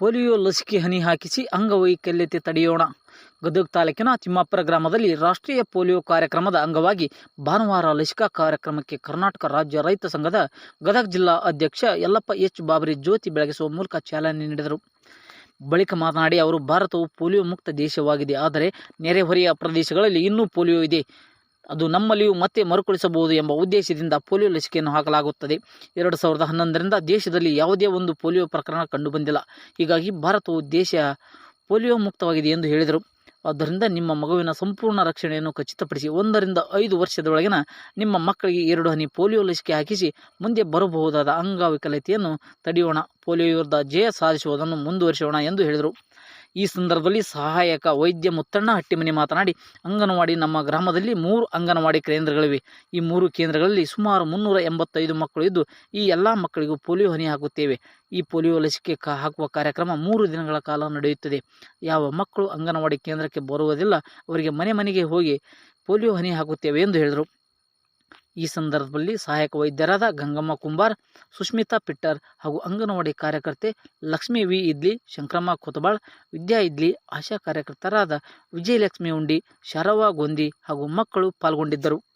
Polio ಲಸಿಕೆ ಹನಿ ಹಾಕಿಸಿ ಅಂಗವೈಕಲ್ಯತೆ ತಡೆಯೋಣ. ಗದಗ ತಾಲೂಕಿನ ತಿಮ್ಮಾಪುರ ಗ್ರಾಮದಲ್ಲಿ ರಾಷ್ಟ್ರೀಯ ಪೋಲಿಯೋ ಕಾರ್ಯಕ್ರಮದ ಅಂಗವಾಗಿ ಭಾನುವಾರ ಲಸಿಕಾ ಕಾರ್ಯಕ್ರಮಕ್ಕೆ ಕರ್ನಾಟಕ ರಾಜ್ಯ ರೈತ ಸಂಘದ ಗದಗ ಜಿಲ್ಲಾ ಅಧ್ಯಕ್ಷ ಯಲ್ಲಪ್ಪ ಎಚ್ ಬಾಬರಿ ಜ್ಯೋತಿ ಬೆಳಗಿಸುವ ಮೂಲಕ ಚಾಲನೆ ನೀಡಿದರು. ಬಳಿಕ ಮಾತನಾಡಿ ಅವರು, ಭಾರತವು ಪೋಲಿಯೋ ಮುಕ್ತ ದೇಶವಾಗಿದೆ. ಆದರೆ ನೆರೆಹೊರೆಯ ಪ್ರದೇಶಗಳಲ್ಲಿ ಇನ್ನೂ ಪೋಲಿಯೋ ಇದೆ. ಅದು ನಮ್ಮಲ್ಲಿಯೂ ಮತ್ತೆ ಮರುಕಳಿಸಬಹುದು ಎಂಬ ಉದ್ದೇಶದಿಂದ ಪೋಲಿಯೋ ಲಸಿಕೆಯನ್ನು ಹಾಕಲಾಗುತ್ತದೆ. ಎರಡು ಸಾವಿರದ ಹನ್ನೊಂದರಿಂದ ದೇಶದಲ್ಲಿ ಯಾವುದೇ ಒಂದು ಪೋಲಿಯೋ ಪ್ರಕರಣ ಕಂಡುಬಂದಿಲ್ಲ. ಹೀಗಾಗಿ ಭಾರತವು ದೇಶ ಪೋಲಿಯೋ ಮುಕ್ತವಾಗಿದೆ ಎಂದು ಹೇಳಿದರು. ಆದ್ದರಿಂದ ನಿಮ್ಮ ಮಗುವಿನ ಸಂಪೂರ್ಣ ರಕ್ಷಣೆಯನ್ನು ಖಚಿತಪಡಿಸಿ ಒಂದರಿಂದ ಐದು ವರ್ಷದೊಳಗಿನ ನಿಮ್ಮ ಮಕ್ಕಳಿಗೆ ಎರಡು ಹನಿ ಪೋಲಿಯೋ ಲಸಿಕೆ ಹಾಕಿಸಿ ಮುಂದೆ ಬರಬಹುದಾದ ಅಂಗವಿಕಲತೆಯನ್ನು ತಡೆಯೋಣ. ಪೋಲಿಯೋ ವಿರುದ್ಧ ಜಯ ಸಾಧಿಸುವುದನ್ನು ಮುಂದುವರಿಸೋಣ ಎಂದು ಹೇಳಿದರು. ಈ ಸಂದರ್ಭದಲ್ಲಿ ಸಹಾಯಕ ವೈದ್ಯ ಮುತ್ತಣ್ಣ ಹಟ್ಟಿಮನಿ ಮಾತನಾಡಿ, ಅಂಗನವಾಡಿ ನಮ್ಮ ಗ್ರಾಮದಲ್ಲಿ ಮೂರು ಅಂಗನವಾಡಿ ಕೇಂದ್ರಗಳಿವೆ. ಈ ಮೂರು ಕೇಂದ್ರಗಳಲ್ಲಿ ಸುಮಾರು ಮುನ್ನೂರ ಎಂಬತ್ತೈದು ಮಕ್ಕಳು ಇದ್ದು, ಈ ಎಲ್ಲ ಮಕ್ಕಳಿಗೂ ಪೋಲಿಯೋ ಹನಿ ಹಾಕುತ್ತೇವೆ. ಈ ಪೋಲಿಯೋ ಲಸಿಕೆ ಹಾಕುವ ಕಾರ್ಯಕ್ರಮ ಮೂರು ದಿನಗಳ ಕಾಲ ನಡೆಯುತ್ತದೆ. ಯಾವ ಮಕ್ಕಳು ಅಂಗನವಾಡಿ ಕೇಂದ್ರಕ್ಕೆ ಬರುವುದಿಲ್ಲ, ಅವರಿಗೆ ಮನೆ ಮನೆಗೆ ಹೋಗಿ ಪೋಲಿಯೋ ಹನಿ ಹಾಕುತ್ತೇವೆ ಎಂದು ಹೇಳಿದರು. ಈ ಸಂದರ್ಭದಲ್ಲಿ ಸಹಾಯಕ ವೈದ್ಯರಾದ ಗಂಗಮ್ಮ ಕುಂಬಾರ್ ಸುಷ್ಮಿತಾ ಪಿಟ್ಟರ್ ಹಾಗೂ ಅಂಗನವಾಡಿ ಕಾರ್ಯಕರ್ತೆ ಲಕ್ಷ್ಮೀ ವಿ ಇದ್ಲಿ, ಶಂಕ್ರಮ್ಮ ಕೊತಬಾಳ್, ವಿದ್ಯಾ ಇದ್ಲಿ, ಆಶಾ ಕಾರ್ಯಕರ್ತರಾದ ವಿಜಯಲಕ್ಷ್ಮಿ ಉಂಡಿ, ಶರವ ಗೊಂದಿ ಹಾಗೂ ಮಕ್ಕಳು ಪಾಲ್ಗೊಂಡಿದ್ದರು.